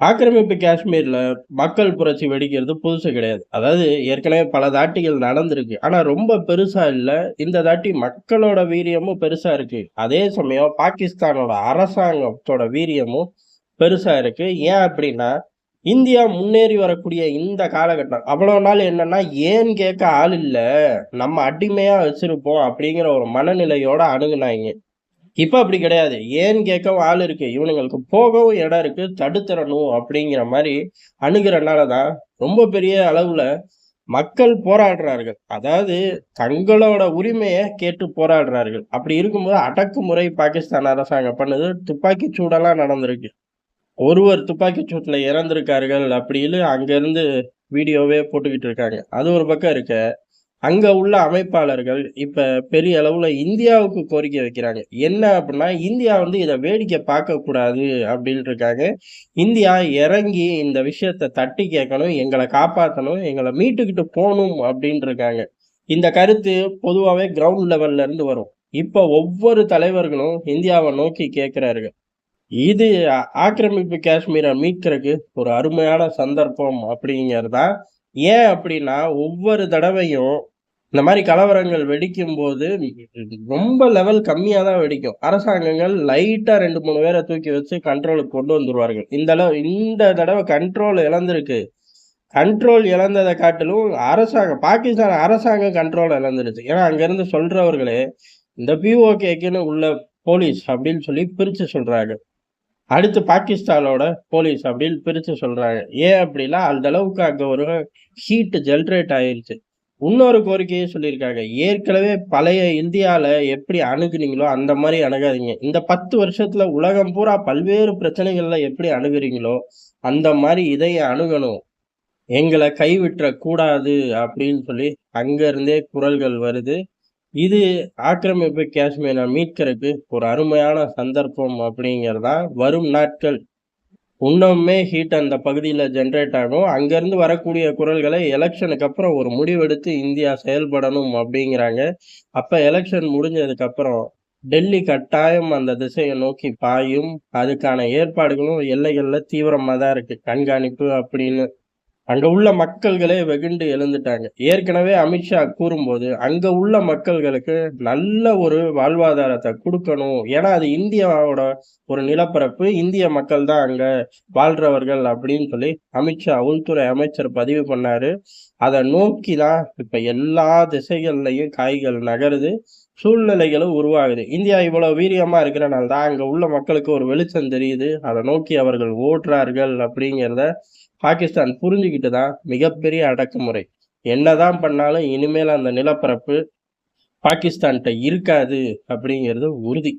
ஆக்கிரமிப்பு காஷ்மீரில் மக்கள் புரட்சி வெடிக்கிறது புதுசு கிடையாது. அதாவது ஏற்கனவே பல தாட்டிகள் நடந்திருக்கு. ஆனால் ரொம்ப பெருசாக இல்லை. இந்த தாட்டி மக்களோட வீரியமும் பெருசாக இருக்குது அதே சமயம் பாகிஸ்தானோட அரசாங்கத்தோட வீரியமும் பெருசாக இருக்குது ஏன் அப்படின்னா, இந்தியா முன்னேறி வரக்கூடிய இந்த காலகட்டம் அவ்வளோ நாள் என்னன்னா, ஏன்னு கேட்க ஆள் இல்லை? நம்ம அடிமையாக வச்சிருப்போம் அப்படிங்கிற ஒரு மனநிலையோடு அணுகுனாங்க. இப்போ அப்படி கிடையாது. ஏன் கேட்கவும் ஆள் இருக்குது இவனுங்களுக்கு போகவும் இடம் இருக்குது தடுத்துறணும் அப்படிங்கிற மாதிரி அணுகிறனால தான் ரொம்ப பெரிய அளவில் மக்கள் போராடுறார்கள். அதாவது தங்களோட உரிமையை கேட்டு போராடுறார்கள். அப்படி இருக்கும்போது அடக்குமுறை பாகிஸ்தான் அரசாங்கம் பண்ணுது. துப்பாக்கி சூடெல்லாம் நடந்திருக்கு. ஒருவர் துப்பாக்கி சூட்டில் இறந்திருக்கார்கள் அப்படின்னு அங்கேருந்து வீடியோவே போட்டுக்கிட்டு இருக்காங்க. அது ஒரு பக்கம் இருக்க, அங்கே உள்ள அமைப்பாளர்கள் இப்போ பெரிய அளவில் இந்தியாவுக்கு கோரிக்கை வைக்கிறாங்க. என்ன அப்படின்னா, இந்தியா வந்து இதை வேடிக்கை பார்க்கக்கூடாது அப்படின்ட்டு இருக்காங்க. இந்தியா இறங்கி இந்த விஷயத்த தட்டி கேட்கணும். எங்களை காப்பாற்றணும் எங்களை மீட்டுக்கிட்டு போகணும் அப்படின்ட்டு இருக்காங்க. இந்த கருத்து பொதுவாகவே கிரவுண்ட் லெவல்ல இருந்து வரும். இப்போ ஒவ்வொரு தலைவர்களும் இந்தியாவை நோக்கி கேட்கிறார்கள். இது ஆக்கிரமிப்பு காஷ்மீரை மீட்கிறதுக்கு ஒரு அருமையான சந்தர்ப்பம் அப்படிங்கிறது தான். ஏன் அப்படின்னா, ஒவ்வொரு தடவையும் இந்த மாதிரி கலவரங்கள் வெடிக்கும்போது ரொம்ப லெவல் கம்மியாக தான் வெடிக்கும். அரசாங்கங்கள் லைட்டாக ரெண்டு மூணு பேரை தூக்கி வச்சு கண்ட்ரோலுக்கு கொண்டு வந்துடுவார்கள் இந்த அளவு இந்த தடவை கண்ட்ரோல் இழந்திருக்கு. கண்ட்ரோல் இழந்ததை காட்டிலும் அரசாங்கம் பாகிஸ்தான் அரசாங்கம் கண்ட்ரோல் இழந்துருச்சு. ஏன்னா அங்கேருந்து சொல்கிறவர்களே இந்த பிஓகேக்குன்னு உள்ள போலீஸ் அப்படின்னு சொல்லி பிரித்து சொல்கிறாங்க அடுத்து பாகிஸ்தானோட போலீஸ் அப்படின்னு பிரித்து சொல்கிறாங்க ஏன் அப்படின்னா, அந்த அளவுக்கு அங்கே ஒரு ஹீட்டு ஜென்ரேட் ஆயிருச்சு. இன்னொரு கோரிக்கையே சொல்லியிருக்காங்க. ஏற்கனவே பழைய இந்தியாவில் எப்படி அணுகுனீங்களோ, அந்த மாதிரி அணுகாதீங்க. இந்த பத்து வருஷத்தில் உலகம் பூரா பல்வேறு பிரச்சனைகளில் எப்படி அணுகுறீங்களோ, அந்த மாதிரி இதையும் அணுகணும். எங்களை கைவிட்டுற கூடாது அப்படின்னு சொல்லி அங்கேருந்தே குரல்கள் வருது. இது ஆக்கிரமிப்பு காஷ்மீரை மீட்கறக்கு ஒரு அருமையான சந்தர்ப்பம் அப்படிங்கிறது தான். வரும் நாட்கள் இன்னுமே ஹீட் அந்த பகுதியில் ஜென்ரேட் ஆகும். அங்கேருந்து வரக்கூடிய குரல்களை எலெக்ஷனுக்கு அப்புறம் ஒரு முடிவெடுத்து இந்தியா செயல்படணும் அப்படிங்கிறாங்க. அப்போ எலெக்ஷன் முடிஞ்சதுக்கப்புறம் டெல்லி கட்டாயம் அந்த திசையை நோக்கி பாயும். அதுக்கான ஏற்பாடுகளும் எல்லைகளில் தீவிரமாக தான் இருக்குது கண்காணிப்பு அப்படின்னு. அங்க உள்ள மக்கள்களே வெகுண்டு எழுந்துட்டாங்க. ஏற்கனவே அமித்ஷா கூறும்போது, அங்க உள்ள மக்கள்களுக்கு நல்ல ஒரு வாழ்வாதாரத்தை கொடுக்கணும் ஏன்னா அது இந்தியாவோட ஒரு நிலப்பரப்பு. இந்திய மக்கள் தான் அங்க வாழ்றவர்கள் அப்படின்னு சொல்லி அமித்ஷா உள்துறை அமைச்சர் பதிவு பண்ணாரு. அதை நோக்கி தான் இப்ப எல்லா திசைகள்லையும் காய்கள் நகருது. சூழ்நிலைகளும் உருவாகுது. இந்தியா இவ்வளோ வீரியமாக இருக்கிறனால தான் அங்கே உள்ள மக்களுக்கு ஒரு வெளிச்சம் தெரியுது. அதை நோக்கி அவர்கள் ஓடுறார்கள் அப்படிங்கிறத பாகிஸ்தான் புரிஞ்சுக்கிட்டு தான் மிகப்பெரிய அடக்குமுறை. என்னதான் பண்ணாலும் இனிமேல் அந்த நிலப்பரப்பு பாகிஸ்தான்கிட்ட இருக்காது அப்படிங்கிறது உறுதி.